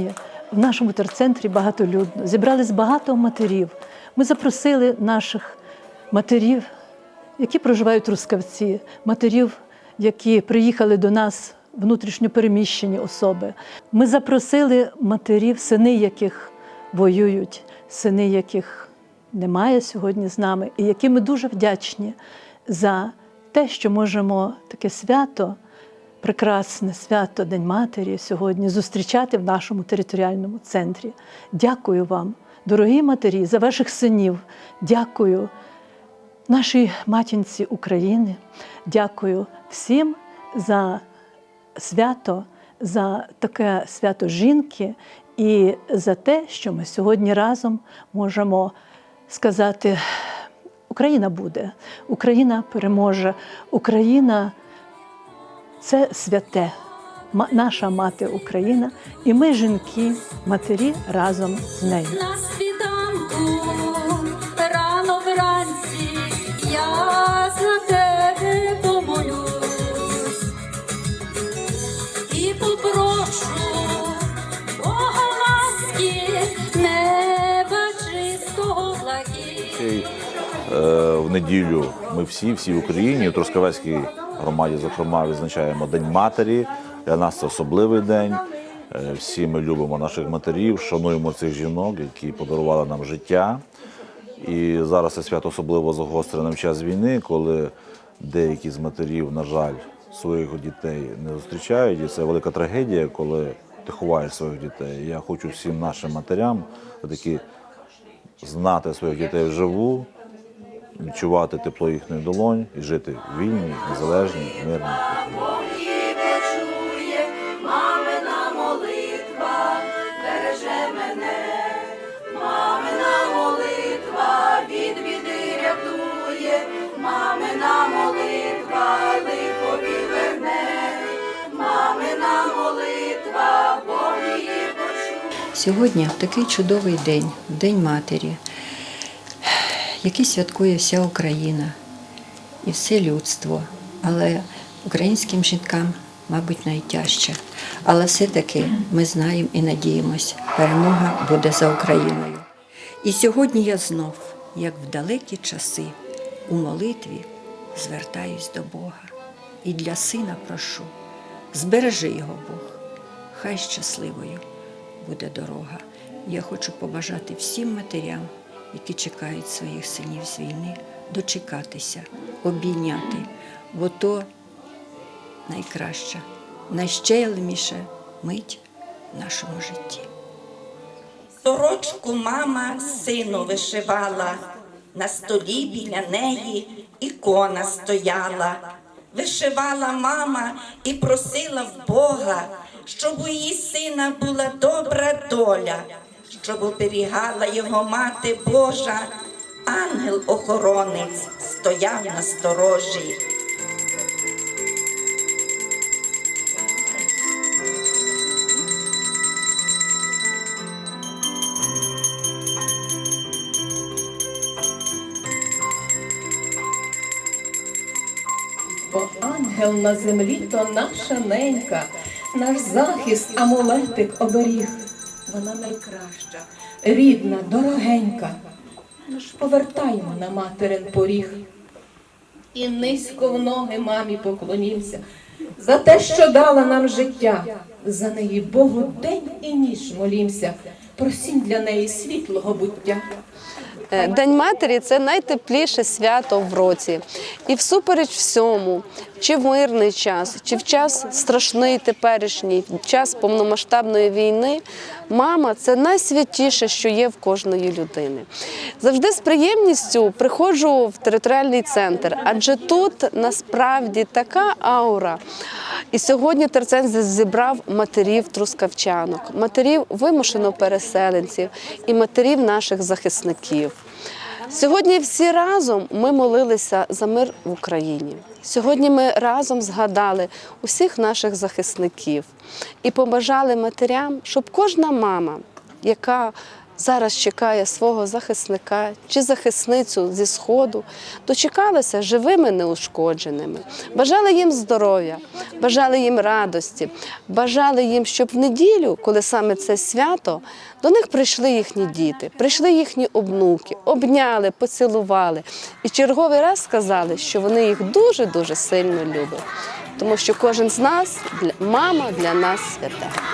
Сьогодні в нашому терцентрі багатолюдно зібрались багато матерів. Ми запросили наших матерів, які проживають в Трускавці, матерів, які приїхали до нас внутрішньо переміщені особи. Ми запросили матерів, сини яких воюють, сини яких немає сьогодні з нами, і які ми дуже вдячні за те, що можемо таке свято прекрасне свято День Матері сьогодні зустрічати в нашому територіальному центрі. Дякую вам, дорогі матері, за ваших синів. Дякую нашій матінці України. Дякую всім за свято, за таке свято жінки і за те, що ми сьогодні разом можемо сказати: Україна буде, Україна переможе, Україна це святе, Ма- наша мати Україна, і ми, жінки, матері, разом з нею. На світанку рано вранці я за тебе помолюсь і попрошу Бога ласки, неба чистого благі. Е, в неділю ми всі, всі в Україні, Трускавецькій громаді, зокрема, відзначаємо День матері. Для нас це особливий день. Е, Всі ми любимо наших матерів, шануємо цих жінок, які подарували нам життя. І зараз це свято особливо загострене в час війни, коли деякі з матерів, на жаль, своїх дітей не зустрічають. І це велика трагедія, коли ти ховаєш своїх дітей. Я хочу всім нашим матерям таки знати своїх дітей вживу, відчувати тепло їхніх долонь і жити вільній, незалежній, мирній. Мамина молитва, береже мене, мамина молитва від біди рятує, мамина молитва лихо відверне, мамина молитва, Бог її почує. Сьогодні такий чудовий день, День Матері, який святкує вся Україна і все людство. Але українським жінкам, мабуть, найтяжче. Але все-таки ми знаємо і надіємось, перемога буде за Україною. І сьогодні я знов, як в далекі часи, у молитві звертаюсь до Бога і для сина прошу, збережи його Бог, хай щасливою буде дорога. Я хочу побажати всім матерям, які чекають своїх синів з війни, дочекатися, обійняти, бо то найкраща, найщейлеміша мить в нашому житті. Сорочку мама сину вишивала, на столі біля неї ікона стояла. Вишивала мама і просила в Бога, щоб у її сина була добра доля, щоб оберігала його мати Божа. Ангел-охоронець стояв на сторожі. Бо ангел на землі то наша ненька, наш захист, амулетик оберіг. Вона найкраща, рідна, дорогенька. Ми ж повертаємо на материн поріг. І низько в ноги мамі поклонімся за те, що дала нам життя. За неї Богу день і ніч молімся. Просім для неї світлого буття. Е, День матері це найтепліше свято в році. І всупереч всьому, чи в мирний час, чи в час страшний теперішній, в час повномасштабної війни, мама це найсвятіше, що є в кожної людини. Завжди з приємністю приходжу в територіальний центр, адже тут насправді така аура. І сьогодні терцен зібрав матерів трускавчанок, матерів вимушено переселенців і матерів наших захисників. Сьогодні всі разом ми молилися за мир в Україні. Сьогодні ми разом згадали усіх наших захисників і побажали матерям, щоб кожна мама, яка зараз чекає свого захисника чи захисницю зі сходу, дочекалися живими неушкодженими, бажали їм здоров'я, бажали їм радості, бажали їм, щоб в неділю, коли саме це свято, до них прийшли їхні діти, прийшли їхні обнуки, обняли, поцілували. І черговий раз сказали, що вони їх дуже дуже сильно люблять, тому що кожен з нас, мама для нас свята.